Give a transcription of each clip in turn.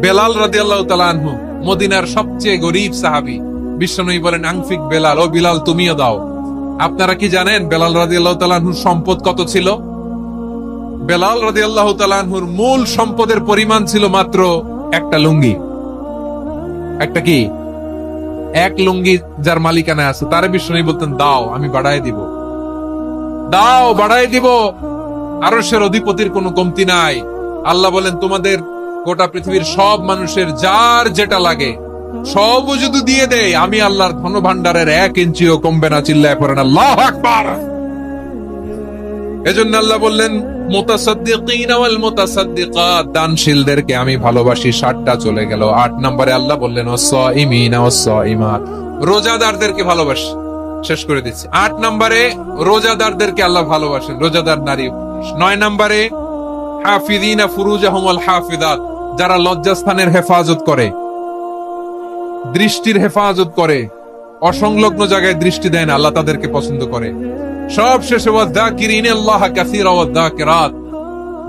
বেলাল তাআলা আনহু, মদিনার সবচেয়ে গরিব সাহাবী। বিশ্বনবী বলেন, আংফিক বেলাল, ও বিলাল, তুমিও দাও। আপনারা কি জানেন বেলাল রাদিয়াল্লাহু তাআলা আনহুর সম্পদ কত ছিল? বেলাল রাদিয়াল্লাহু তাআলা আনহুর মূল সম্পদের পরিমাণ ছিল মাত্র একটা লুঙ্গি। একটা কি? এক লুঙ্গি যার মালিকানা আছে। তার বিশ্বনবী বলতেন, দাও, আমি বাড়ায় দিব। দাও বাড়াই দিব। আরশের অধিপতির কোনো কমতি নাই। আল্লাহ বলেন, তোমাদের গোটা পৃথিবীর সব মানুষের যার যেটা লাগে, সব যদি দিয়ে দেয়, আমি আল্লাহর ধন ভান্ডারের এক ইঞ্চিও কমবে না, চিল্লায় পড়েন আল্লাহ আকবার। এজন্য আল্লাহ বললেন দানশীলদেরকে আমি ভালোবাসি, ষাটটা চলে গেল। আট নম্বরে আল্লাহ বললেন রোজাদারদেরকে ভালোবাসি, শেষ করে দিচ্ছি। আট নম্বরে রোজাদারদেরকে আল্লাহ ভালোবাসেন, রোজাদার নারী। নয় নম্বরে হাফিদিনা ফুরুজাহুম ওয়াল হাফিদাত যারা লজ্জাস্থানের হেফাজত করে, দৃষ্টির হেফাজত করে, অসংলগ্ন জায়গায় দৃষ্টি দেয় না, আল্লাহ তাদেরকে পছন্দ করে। সব শেষে আল্লাহ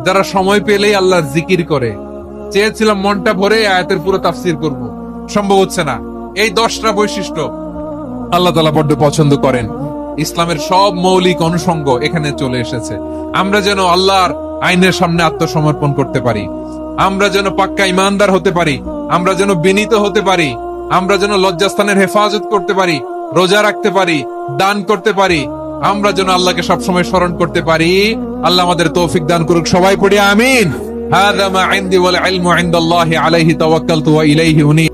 যারা সময় পেলেই আল্লাহর জিকির করে। চেয়েছিলাম মনটা ভরে আয়াতের পুরো তাফসির করব। সম্ভব হচ্ছে না। এই দশটা বৈশিষ্ট্য আল্লাহ তালা বড্ড পছন্দ করেন। ইসলামের সব মৌলিক অনুষঙ্গ এখানে চলে এসেছে। আমরা যেন আল্লাহর আইনের সামনে আত্মসমর্পণ করতে পারি আমরা যেন পাক্কা ইমানদার হতে পারি আমরা যেন বিনীত হতে পারি আমরা যেন লজ্জাস্থানের হেফাজত করতে পারি রোজা রাখতে পারি দান করতে পারি আমরা যেন আল্লাহকে সবসময় স্মরণ করতে পারি আল্লাহ আমাদের তৌফিক দান করুক সবাই পড়ি আমিন هذا ما عندي والعلم عند الله عليه توكلت وإليه أنيب